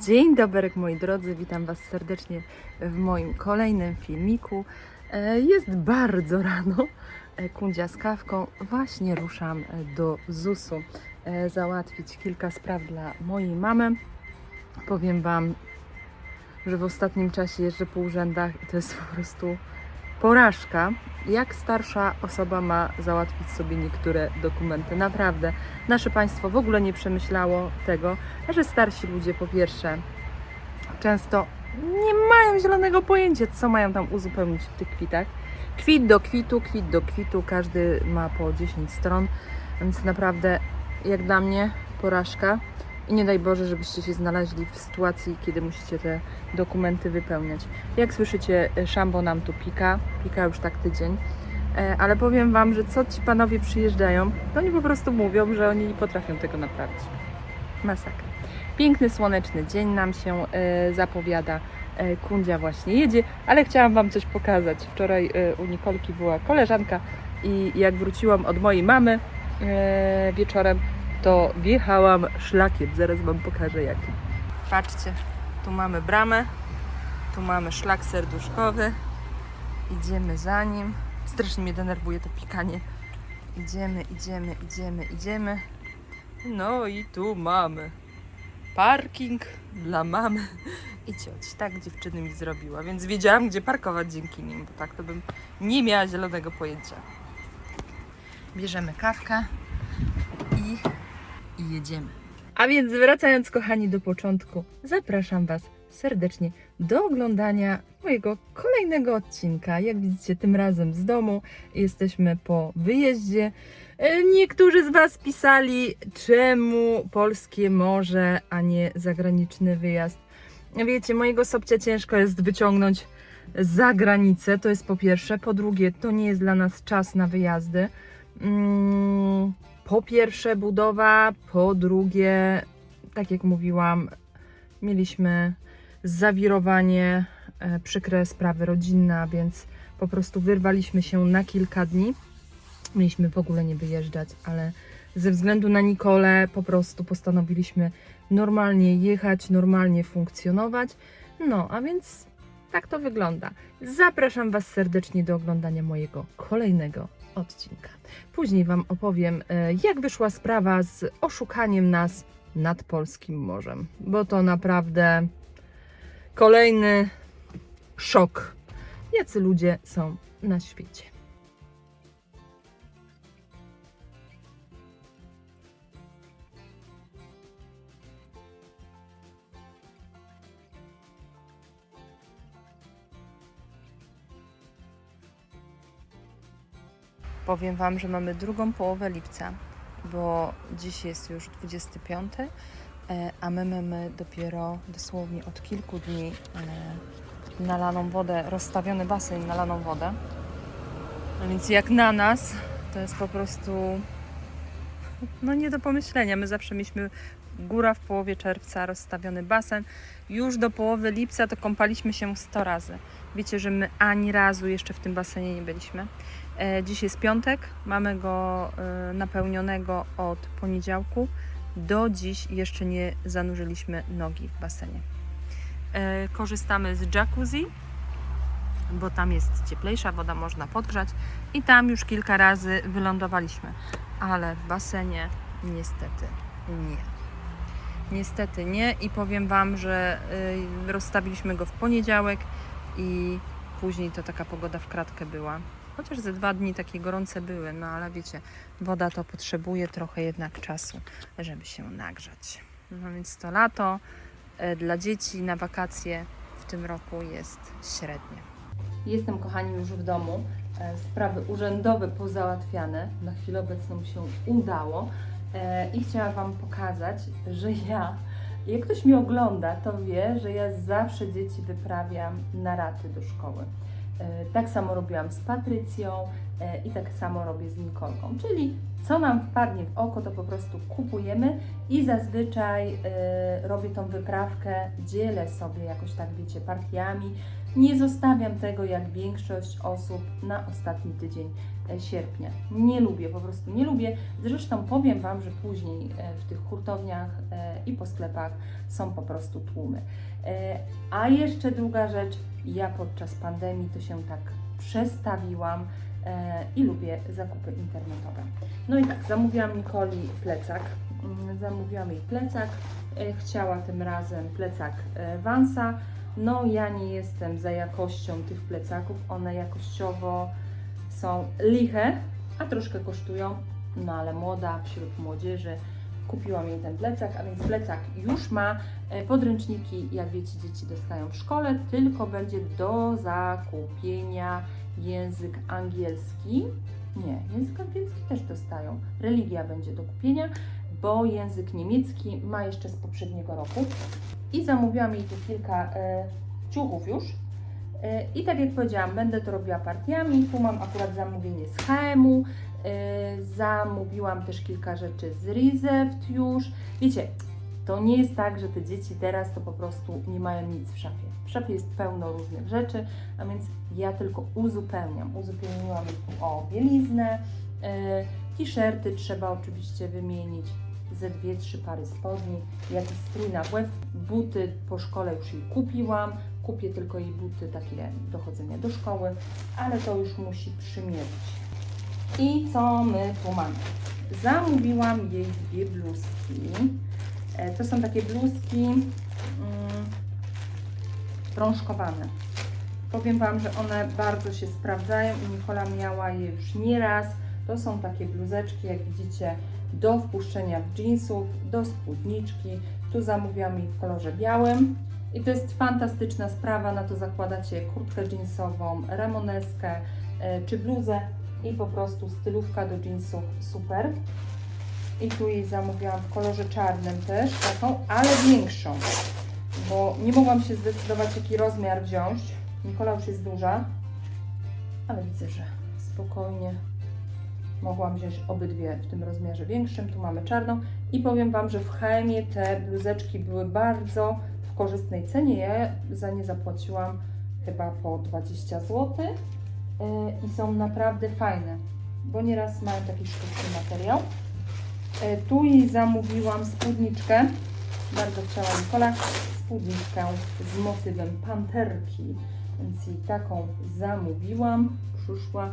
Dzień dobry moi drodzy, witam Was serdecznie w moim kolejnym filmiku. E, Jest bardzo rano, E, kundzia z kawką, właśnie ruszam e, do ZUS-u załatwić kilka spraw dla mojej mamy. Powiem Wam, że w ostatnim czasie jeżdżę po urzędach i to jest po prostu porażka. Jak starsza osoba ma załatwić sobie niektóre dokumenty? Naprawdę, nasze państwo w ogóle nie przemyślało tego, że starsi ludzie po pierwsze często nie mają zielonego pojęcia, co mają tam uzupełnić w tych kwitach. Kwit do kwitu, kwit do kwitu, każdy ma po 10 stron, więc naprawdę jak dla mnie porażka. I nie daj Boże, żebyście się znaleźli w sytuacji, kiedy musicie te dokumenty wypełniać. Jak słyszycie, szambo nam tu pika, pika już tak tydzień. E, Ale powiem Wam, że co ci panowie przyjeżdżają, to oni po prostu mówią, że oni nie potrafią tego naprawić. Masakra. Piękny, słoneczny dzień nam się e, zapowiada. E, Kundzia właśnie jedzie, ale chciałam Wam coś pokazać. Wczoraj e, u Nikolki była koleżanka i jak wróciłam od mojej mamy e, wieczorem, to wjechałam szlakiem. Zaraz Wam pokażę jaki. Patrzcie, tu mamy bramę, tu mamy szlak serduszkowy. Idziemy za nim. Strasznie mnie denerwuje to pikanie. Idziemy, idziemy, idziemy, idziemy. No i tu mamy parking dla mamy i cioci. Tak dziewczyny mi zrobiła, więc wiedziałam, gdzie parkować dzięki nim, bo tak to bym nie miała zielonego pojęcia. Bierzemy kawkę jedziemy. A więc wracając, kochani, do początku, zapraszam Was serdecznie do oglądania mojego kolejnego odcinka. Jak widzicie, tym razem z domu. Jesteśmy po wyjeździe. E, Niektórzy z Was pisali, czemu polskie morze, a nie zagraniczny wyjazd. Wiecie, mojego sobcia ciężko jest wyciągnąć za granicę, to jest po pierwsze. Po drugie, to nie jest dla nas czas na wyjazdy. Mm, Po pierwsze, budowa, po drugie, tak jak mówiłam, mieliśmy zawirowanie, e, przykre sprawy rodzinne, więc po prostu wyrwaliśmy się na kilka dni. Mieliśmy w ogóle nie wyjeżdżać, ale ze względu na Nikolę po prostu postanowiliśmy normalnie jechać, normalnie funkcjonować. No, a więc tak to wygląda. Zapraszam Was serdecznie do oglądania mojego kolejnego odcinka. Później Wam opowiem, e, jak wyszła sprawa z oszukaniem nas nad polskim morzem, bo to naprawdę kolejny szok, jacy ludzie są na świecie. Powiem Wam, że mamy drugą połowę lipca, bo dziś jest już 25, e, a my mamy dopiero dosłownie od kilku dni e, nalaną wodę, rozstawiony basen na laną wodę. A więc jak na nas, to jest po prostu no nie do pomyślenia. My zawsze mieliśmy góra w połowie czerwca, rozstawiony basen. Już do połowy lipca to kąpaliśmy się 100 razy. Wiecie, że my ani razu jeszcze w tym basenie nie byliśmy. E, Dziś jest piątek, mamy go e, napełnionego od poniedziałku. Do dziś jeszcze nie zanurzyliśmy nogi w basenie. E, Korzystamy z jacuzzi, bo tam jest cieplejsza woda, można podgrzać i tam już kilka razy wylądowaliśmy, ale w basenie niestety nie. Niestety nie i powiem Wam, że y, rozstawiliśmy go w poniedziałek i później to taka pogoda w kratkę była. Chociaż ze dwa dni takie gorące były, no ale wiecie, woda to potrzebuje trochę jednak czasu, żeby się nagrzać. No więc to lato e, dla dzieci na wakacje w tym roku jest średnie. Jestem, kochani, już w domu. E, Sprawy urzędowe pozałatwiane. Na chwilę obecną się udało. E, I chciałam Wam pokazać, że ja, jak ktoś mnie ogląda, to wie, że ja zawsze dzieci wyprawiam na raty do szkoły. E, Tak samo robiłam z Patrycją E, I tak samo robię z Nikolką, czyli co nam wpadnie w oko, to po prostu kupujemy i zazwyczaj robię tą wyprawkę, dzielę sobie jakoś tak, wiecie, partiami. Nie zostawiam tego jak większość osób na ostatni tydzień e, sierpnia. Nie lubię, po prostu nie lubię. Zresztą powiem Wam, że później e, w tych hurtowniach e, i po sklepach są po prostu tłumy. A jeszcze druga rzecz, ja podczas pandemii to się tak przestawiłam i lubię zakupy internetowe. No i tak, zamówiłam Nikoli plecak. Mm, Zamówiłam jej plecak. Chciała tym razem plecak Vansa. No ja nie jestem za jakością tych plecaków. One jakościowo są liche, a troszkę kosztują. No ale młoda wśród młodzieży kupiłam jej ten plecak, a więc plecak już ma e, podręczniki, jak wiecie, dzieci dostają w szkole, tylko będzie do zakupienia język angielski. Nie, język angielski też dostają. Religia będzie do kupienia, bo język niemiecki ma jeszcze z poprzedniego roku. I zamówiłam jej tu kilka e, ciuchów już. E, I tak jak powiedziałam, będę to robiła partiami. Tu mam akurat zamówienie z HM-u. E, zamówiłam też kilka rzeczy z Rizeft już. Wiecie, to nie jest tak, że te dzieci teraz to po prostu nie mają nic w szafie. W szafie jest pełno różnych rzeczy, a więc ja tylko uzupełniam. Uzupełniłam tu o bieliznę, t-shirty trzeba oczywiście wymienić, ze dwie, trzy pary spodni, jakiś strój na łeb, buty po szkole już jej kupiłam, kupię tylko jej buty takie do chodzenia do szkoły, ale to już musi przymierzyć. I co my tu mamy? Zamówiłam jej dwie bluzki. E, To są takie bluzki mm. Powiem Wam, że one bardzo się sprawdzają i Nikola miała je już nieraz. To są takie bluzeczki, jak widzicie, do wpuszczenia jeansów, do spódniczki. Tu zamówiłam jej w kolorze białym. I to jest fantastyczna sprawa, na to zakładacie kurtkę jeansową, ramoneskę e, czy bluzę i po prostu stylówka do jeansów super. I tu jej zamówiłam w kolorze czarnym też taką, ale większą, bo nie mogłam się zdecydować jaki rozmiar wziąć. Nikola już jest duża, ale widzę, że spokojnie mogłam wziąć obydwie w tym rozmiarze większym. Tu mamy czarną i powiem Wam, że w HM te bluzeczki były bardzo w korzystnej cenie. Ja za nie zapłaciłam chyba po 20 zł yy, i są naprawdę fajne, bo nieraz mają taki sztuczny materiał. Yy, Tu jej zamówiłam spódniczkę, bardzo chciała Nikola, spódniczkę z motywem panterki, więc jej taką zamówiłam, przyszła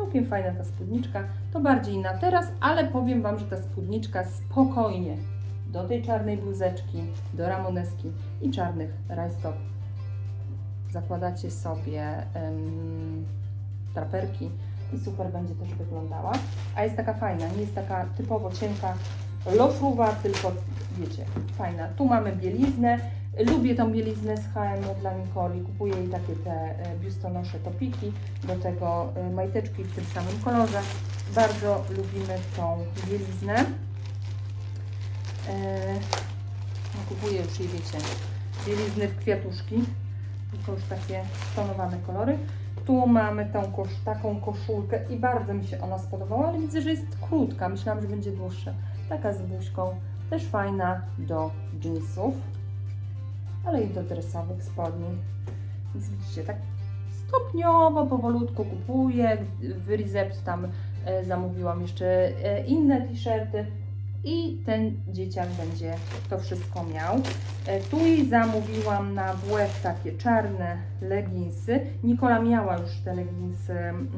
Całkiem fajna ta spódniczka. To bardziej na teraz, ale powiem Wam, że ta spódniczka spokojnie do tej czarnej bluzeczki, do ramoneski i czarnych rajstop zakładacie sobie em, traperki i super będzie też wyglądała. A jest taka fajna, nie jest taka typowo cienka lofruwa, tylko wiecie, fajna. Tu mamy bieliznę. Lubię tą bieliznę z H&M dla Nikoli. Kupuję jej takie te e, biustonosze topiki, do tego e, majteczki w tym samym kolorze. Bardzo lubimy tą bieliznę. E, no, kupuję już jej, wiecie, bielizny w kwiatuszki, tylko już takie stonowane kolory. Tu mamy tą kosz, taką koszulkę i bardzo mi się ona spodobała, ale widzę, że jest krótka. Myślałam, że będzie dłuższa. Taka z buźką, też fajna do jeansów, ale i do dresowych spodni. Więc widzicie, tak stopniowo, powolutku kupuję. W Recept tam e, zamówiłam jeszcze e, inne t-shirty i ten dzieciak będzie to wszystko miał. E, Tu jej zamówiłam na WF takie czarne leginsy. Nikola miała już te leginsy mm,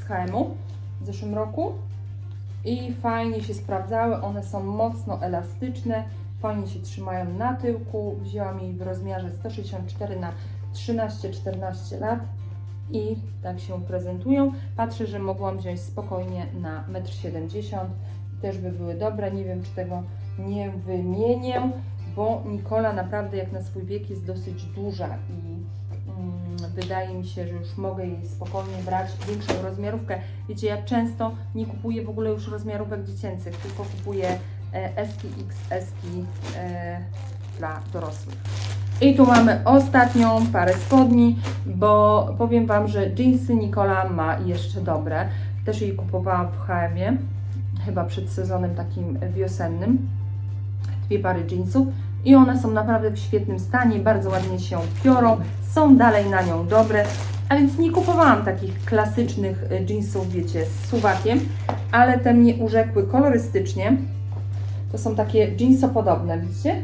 z H&M-u w zeszłym roku i fajnie się sprawdzały. One są mocno elastyczne, fajnie się trzymają na tyłku. Wzięłam jej w rozmiarze 164 na 13-14 lat i tak się prezentują. Patrzę, że mogłam wziąć spokojnie na 1,70 m. Też by były dobre. Nie wiem, czy tego nie wymienię, bo Nikola naprawdę jak na swój wiek jest dosyć duża i mm, wydaje mi się, że już mogę jej spokojnie brać większą rozmiarówkę. Wiecie, ja często nie kupuję w ogóle już rozmiarówek dziecięcych, tylko kupuję eski, XS e, dla dorosłych. I tu mamy ostatnią parę spodni, bo powiem Wam, że jeansy Nikola ma jeszcze dobre. Też jej kupowałam w H&M, chyba przed sezonem takim wiosennym. Dwie pary jeansów i one są naprawdę w świetnym stanie, bardzo ładnie się piorą, są dalej na nią dobre. A więc nie kupowałam takich klasycznych jeansów, wiecie, z suwakiem, ale te mnie urzekły kolorystycznie. To są takie jeansopodobne, widzicie?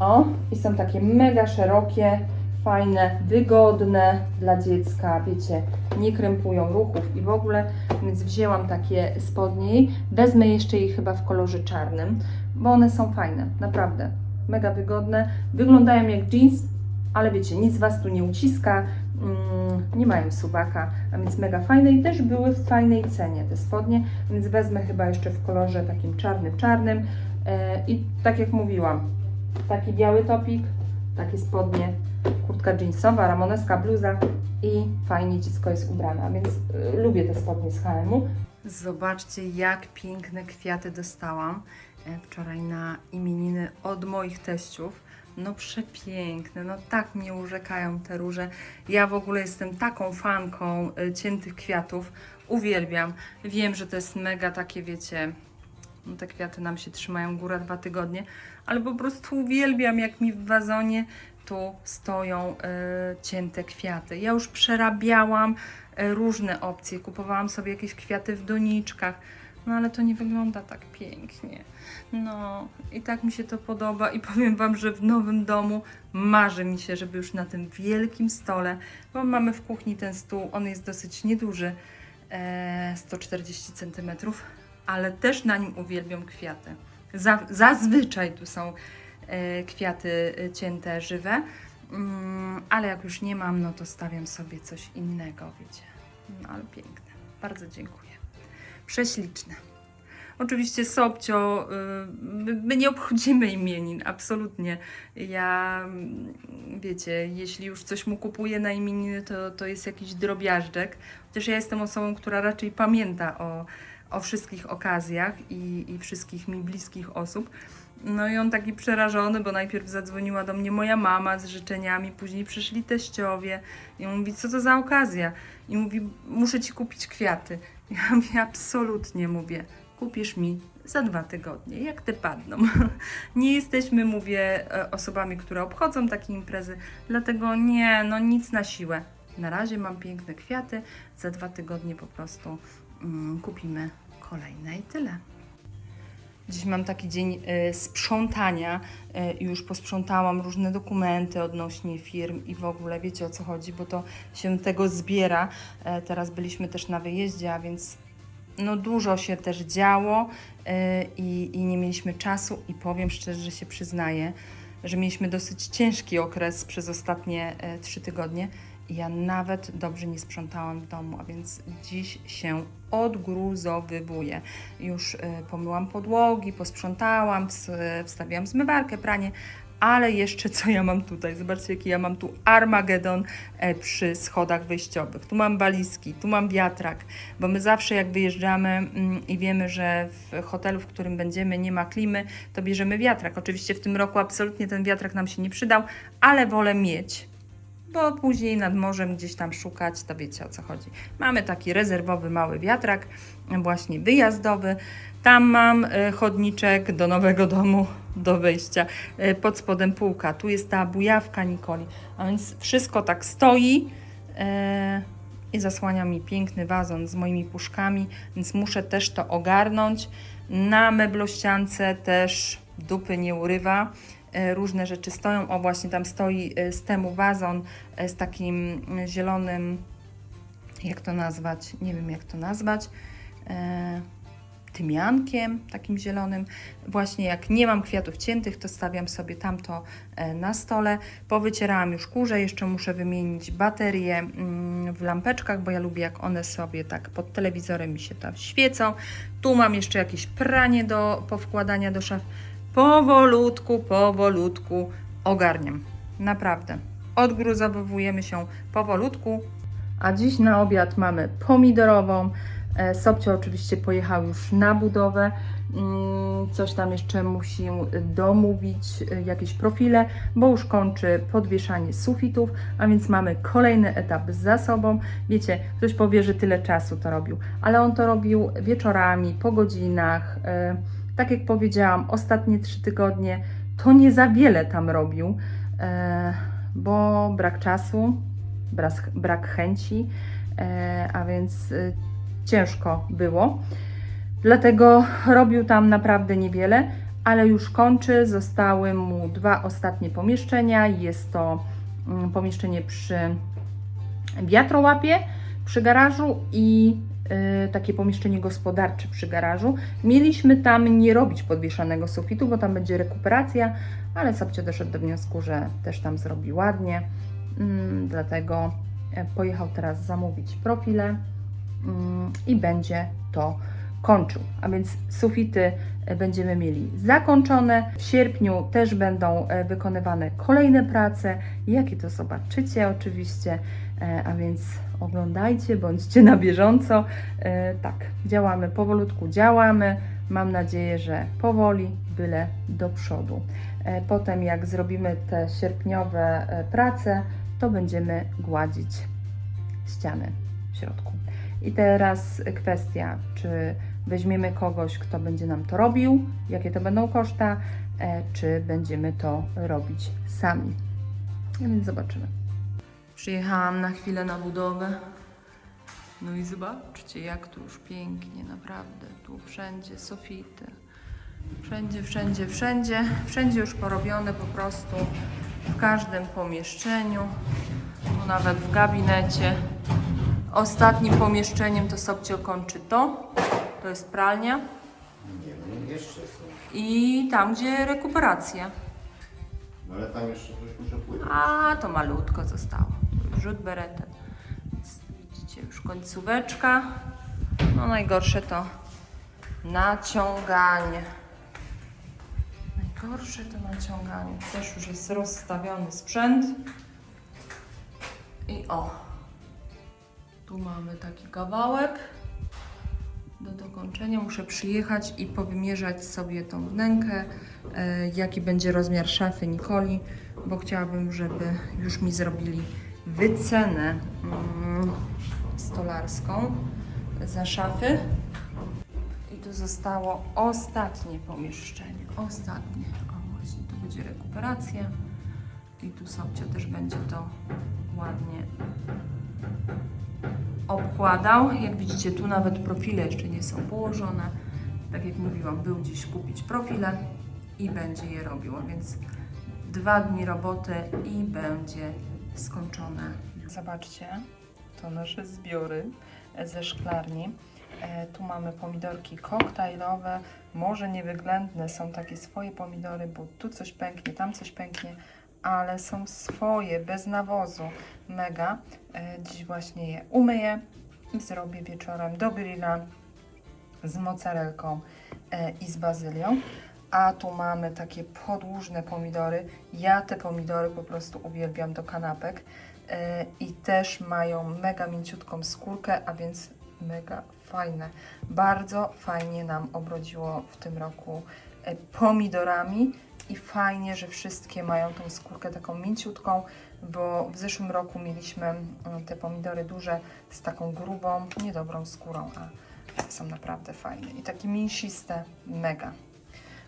O, i są takie mega szerokie, fajne, wygodne dla dziecka, wiecie, nie krępują ruchów i w ogóle, więc wzięłam takie spodnie. Wezmę jeszcze je chyba w kolorze czarnym, bo one są fajne, naprawdę, mega wygodne. Wyglądają jak jeans, ale wiecie, nic Was tu nie uciska, nie mają subaka, a więc mega fajne i też były w fajnej cenie te spodnie, więc wezmę chyba jeszcze w kolorze takim czarnym, czarnym e, i tak jak mówiłam, taki biały topik, takie spodnie, kurtka jeansowa, ramoneska bluza i fajnie dziecko jest ubrane, więc y, lubię te spodnie z H&M-u. Zobaczcie, jak piękne kwiaty dostałam e, wczoraj na imieniny od moich teściów. No przepiękne, no tak mnie urzekają te róże. Ja w ogóle jestem taką fanką y, ciętych kwiatów. Uwielbiam. Wiem, że to jest mega takie, wiecie, no te kwiaty nam się trzymają góra dwa tygodnie, ale po prostu uwielbiam, jak mi w wazonie tu stoją y, cięte kwiaty. Ja już przerabiałam y, różne opcje, kupowałam sobie jakieś kwiaty w doniczkach, no ale to nie wygląda tak pięknie. No i tak mi się to podoba i powiem Wam, że w nowym domu marzy mi się, żeby już na tym wielkim stole, bo mamy w kuchni ten stół, on jest dosyć nieduży, e, 140 cm, ale też na nim uwielbiam kwiaty. Za, zazwyczaj tu są e, kwiaty e, cięte, żywe, mm, ale jak już nie mam, no to stawiam sobie coś innego, wiecie. No ale piękne. Bardzo dziękuję. Prześliczne. Oczywiście Sobcio, y, my, nie obchodzimy imienin, absolutnie. Ja, mm, wiecie, jeśli już coś mu kupuję na imieniny, to, to jest jakiś drobiażdżek. Chociaż ja jestem osobą, która raczej pamięta o, o wszystkich okazjach i, i wszystkich mi bliskich osób. No i on taki przerażony, bo najpierw zadzwoniła do mnie moja mama z życzeniami, później przyszli teściowie i mówi, co to za okazja? I mówi, muszę ci kupić kwiaty. Ja mówię, absolutnie, mówię, kupisz mi za dwa tygodnie, jak te padną. Nie jesteśmy, mówię, e, osobami, które obchodzą takie imprezy, dlatego nie, no nic na siłę. Na razie mam piękne kwiaty, za dwa tygodnie po prostu mm, kupimy kolejne i tyle. Dziś mam taki dzień e, sprzątania. e, Już posprzątałam różne dokumenty odnośnie firm i w ogóle wiecie o co chodzi, bo to się tego zbiera. E, Teraz byliśmy też na wyjeździe, a więc no dużo się też działo i, i nie mieliśmy czasu i powiem szczerze, że się przyznaję, że mieliśmy dosyć ciężki okres przez ostatnie trzy tygodnie ja nawet dobrze nie sprzątałam w domu, a więc dziś się odgruzowywuję. Już e, pomyłam podłogi, posprzątałam, ws- wstawiłam zmywarkę, pranie, ale jeszcze co ja mam tutaj? Zobaczcie, jaki ja mam tu Armagedon e, przy schodach wyjściowych. Tu mam walizki, tu mam wiatrak, bo my zawsze jak wyjeżdżamy mm, i wiemy, że w hotelu, w którym będziemy, nie ma klimy, to bierzemy wiatrak. Oczywiście w tym roku absolutnie ten wiatrak nam się nie przydał, ale wolę mieć, bo później nad morzem gdzieś tam szukać, to wiecie o co chodzi. Mamy taki rezerwowy mały wiatrak, właśnie wyjazdowy. Tam mam e, chodniczek do nowego domu, do wejścia. E, Pod spodem półka. Tu jest ta bujawka Nikoli. A więc wszystko tak stoi e, i zasłania mi piękny wazon z moimi puszkami, więc muszę też to ogarnąć. Na meblościance też dupy nie urywa. E, Różne rzeczy stoją. O, właśnie tam stoi e, z temu wazon e, z takim zielonym, jak to nazwać? Nie wiem, jak to nazwać. Tymiankiem takim zielonym. Właśnie jak nie mam kwiatów ciętych, to stawiam sobie tamto na stole. Powycierałam już kurze, jeszcze muszę wymienić baterie mm, w lampeczkach, bo ja lubię jak one sobie tak pod telewizorem mi się tam świecą. Tu mam jeszcze jakieś pranie do powkładania do szaf. Powolutku, powolutku ogarniam. Naprawdę. Odgruzowujemy się powolutku. A dziś na obiad mamy pomidorową. E, Sobcio oczywiście pojechał już na budowę. Mm, Coś tam jeszcze musi domówić, y, jakieś profile, bo już kończy podwieszanie sufitów, a więc mamy kolejny etap za sobą. Wiecie, ktoś powie, że tyle czasu to robił, ale on to robił wieczorami, po godzinach. y, Tak jak powiedziałam, ostatnie trzy tygodnie to nie za wiele tam robił, y, bo brak czasu, brak, brak chęci, y, a więc y, ciężko było. Dlatego robił tam naprawdę niewiele, ale już kończy. Zostały mu dwa ostatnie pomieszczenia. Jest to mm, pomieszczenie przy wiatrołapie, przy garażu i takie pomieszczenie gospodarcze przy garażu. Mieliśmy tam nie robić podwieszanego sufitu, bo tam będzie rekuperacja, ale Sabcio doszedł do wniosku, że też tam zrobi ładnie. Mm, dlatego e, pojechał teraz zamówić profile mm, i będzie to kończył. A więc sufity e, będziemy mieli zakończone. W sierpniu też będą e, wykonywane kolejne prace. Jakie to zobaczycie oczywiście. A więc oglądajcie, bądźcie na bieżąco. E, Tak, działamy powolutku, działamy. Mam nadzieję, że powoli, byle do przodu. E, Potem, jak zrobimy te sierpniowe e, prace, to będziemy gładzić ściany w środku. I teraz kwestia, czy weźmiemy kogoś, kto będzie nam to robił, jakie to będą koszta, czy będziemy to robić sami. Więc zobaczymy. Przyjechałam na chwilę na budowę. No i zobaczcie, jak tu już pięknie, naprawdę. Tu wszędzie sufity. Wszędzie, wszędzie, wszędzie. Wszędzie już porobione po prostu. W każdym pomieszczeniu. Tu nawet w gabinecie. Ostatnim pomieszczeniem to Sobcio kończy to. To jest pralnia. Nie, jeszcze są. I tam, gdzie rekuperacja. No ale tam jeszcze coś muszę pływać. A to malutko zostało. Rzut beretem. Widzicie, już końcóweczka. No najgorsze to naciąganie. Najgorsze to naciąganie. Też już jest rozstawiony sprzęt. I o. Tu mamy taki kawałek. Do dokończenia muszę przyjechać i powymierzać sobie tą wnękę, e, jaki będzie rozmiar szafy Nikoli, bo chciałabym, żeby już mi zrobili wycenę mm, stolarską za szafy. I tu zostało ostatnie pomieszczenie. Ostatnie. O, właśnie tu będzie rekuperacja. I tu Sobcio też będzie to ładnie obkładał. Jak widzicie, tu nawet profile jeszcze nie są położone. Tak jak mówiłam, był gdzieś kupić profile i będzie je robił. Więc dwa dni roboty i będzie skończone. Zobaczcie, to nasze zbiory ze szklarni. E, Tu mamy pomidorki koktajlowe, może niewyględne, są takie swoje pomidory, bo tu coś pęknie, tam coś pęknie, ale są swoje, bez nawozu, mega. E, Dziś właśnie je umyję i zrobię wieczorem do grilla z mozzarelką e, i z bazylią. A tu mamy takie podłużne pomidory. Ja te pomidory po prostu uwielbiam do kanapek. E, I też mają mega mięciutką skórkę, a więc mega fajne. Bardzo fajnie nam obrodziło w tym roku e, pomidorami i fajnie, że wszystkie mają tą skórkę taką mięciutką, bo w zeszłym roku mieliśmy mm, te pomidory duże z taką grubą, niedobrą skórą, a są naprawdę fajne i takie mięsiste, mega.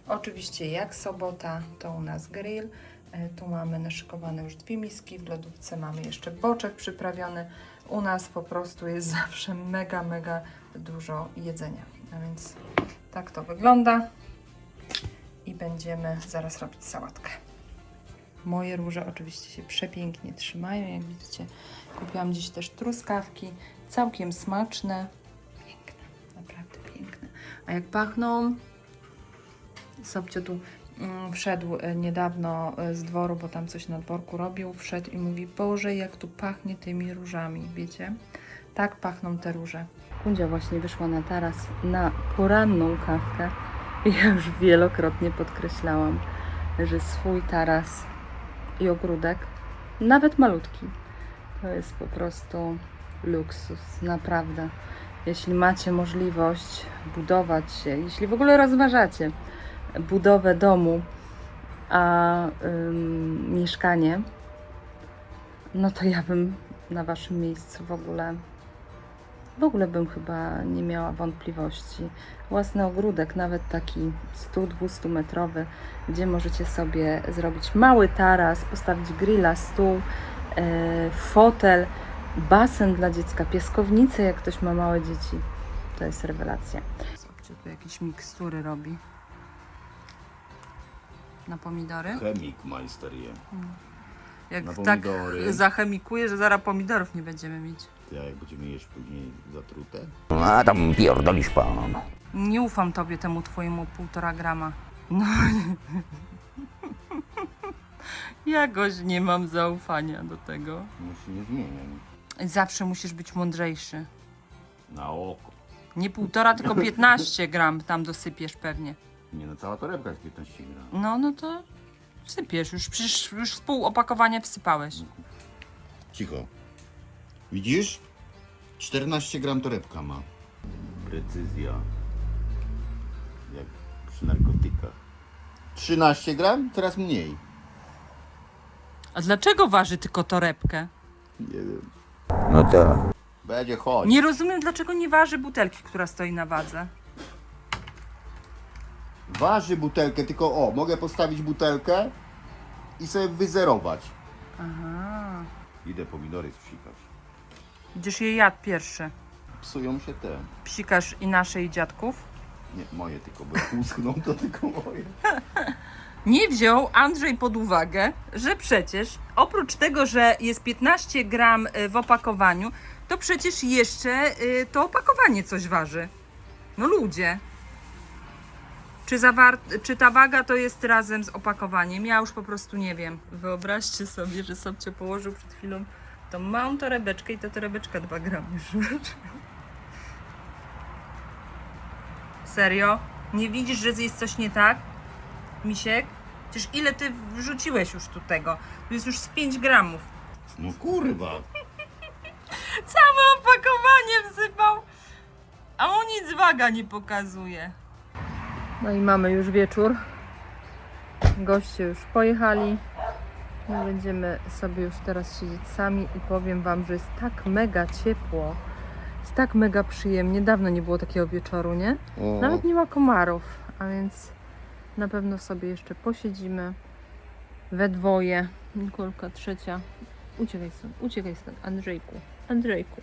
Oczywiście jak sobota to u nas grill. E, Tu mamy naszykowane już dwie miski, w lodówce mamy jeszcze boczek przyprawiony. U nas po prostu jest zawsze mega, mega dużo jedzenia. A więc tak to wygląda i będziemy zaraz robić sałatkę. Moje róże oczywiście się przepięknie trzymają. Jak widzicie, kupiłam dziś też truskawki, całkiem smaczne. Piękne, naprawdę piękne. A jak pachną, Sobcio tu mm, wszedł e, niedawno e, z dworu, bo tam coś na dworku robił. Wszedł i mówi: Boże, jak tu pachnie tymi różami, wiecie? Tak pachną te róże. Kundzia właśnie wyszła na taras na poranną kawkę. Ja już wielokrotnie podkreślałam, że swój taras i ogródek, nawet malutki, to jest po prostu luksus, naprawdę. jeśli macie możliwość budować się, jeśli w ogóle rozważacie budowę domu, a ym, mieszkanie, no to ja bym na waszym miejscu w ogóle w ogóle bym chyba nie miała wątpliwości. Własny ogródek, nawet taki 100-200 metrowy, gdzie możecie sobie zrobić mały taras, postawić grilla, stół, e, fotel, basen dla dziecka, piaskownicę, jak ktoś ma małe dzieci. To jest rewelacja. Zobaczcie, tu jakieś mikstury robi. Na pomidory? Chemik majster je. Jak Na tak pomidory. zachemikuje, że zaraz pomidorów nie będziemy mieć. Ty, a jak będziemy jeść później zatrute? A tam pierdolisz pan. Nie ufam tobie, temu twojemu półtora grama. No. Jakoś nie mam zaufania do tego. No się nie zmieniam. Zawsze musisz być mądrzejszy. Na oko. Nie półtora, tylko 15 gram tam dosypiesz pewnie. Nie no, cała torebka jest 15 gram. No, no to sypiesz. Już przecież już z pół opakowania wsypałeś. Cicho. Widzisz? 14 gram torebka ma. Precyzja. Jak przy narkotykach. 13 gram? Teraz mniej. A dlaczego waży tylko torebkę? Nie wiem. No tak. Będzie chodź. Nie rozumiem, dlaczego nie waży butelki, która stoi na wadze. Waży butelkę, tylko o, mogę postawić butelkę i sobie wyzerować. Aha. Idę pomidory spsikać. Gdzież je jadł pierwszy. Psują się te. Psikasz i nasze i dziadków? Nie, moje tylko, bo jak uschną, to tylko moje. Nie wziął Andrzej pod uwagę, że przecież oprócz tego, że jest 15 gram y, w opakowaniu, to przecież jeszcze y, to opakowanie coś waży. No ludzie. Czy, zawar- czy ta waga to jest razem z opakowaniem? Ja już po prostu nie wiem. Wyobraźcie sobie, że sobie położył przed chwilą tą małą torebeczkę i ta torebeczka 2 gramy już. Serio? Nie widzisz, że jest coś nie tak? Misiek? Przecież ile ty wrzuciłeś już tu tego? Tu jest już z 5 gramów. No kurwa. Całe opakowanie wsypał, a mu nic waga nie pokazuje. No i mamy już wieczór. Goście już pojechali. My będziemy sobie już teraz siedzieć sami i powiem Wam, że jest tak mega ciepło. Jest tak mega przyjemnie. Dawno nie było takiego wieczoru, nie? O, Nawet nie ma komarów, a więc na pewno sobie jeszcze posiedzimy we dwoje. Nikolka trzecia. Uciekaj stąd, uciekaj stąd, Andrzejku. Andrzejku.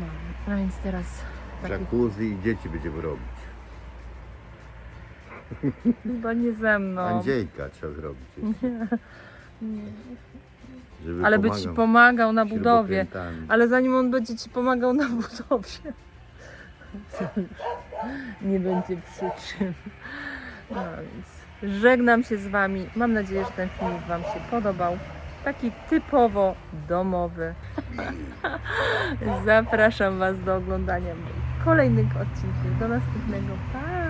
No, a więc teraz taki jacuzzi i dzieci będziemy robić. chyba nie ze mną. Andziejka trzeba zrobić. jeszcze. Żeby Ale by ci pomagał pomagał na budowie. śrubokrętami. Ale zanim on będzie ci pomagał na budowie, to już nie będzie przy czym. No więc żegnam się z Wami. Mam nadzieję, że ten filmik Wam się podobał. Taki typowo domowy. Zapraszam Was do oglądania moich kolejnych odcinków. Do następnego. Pa!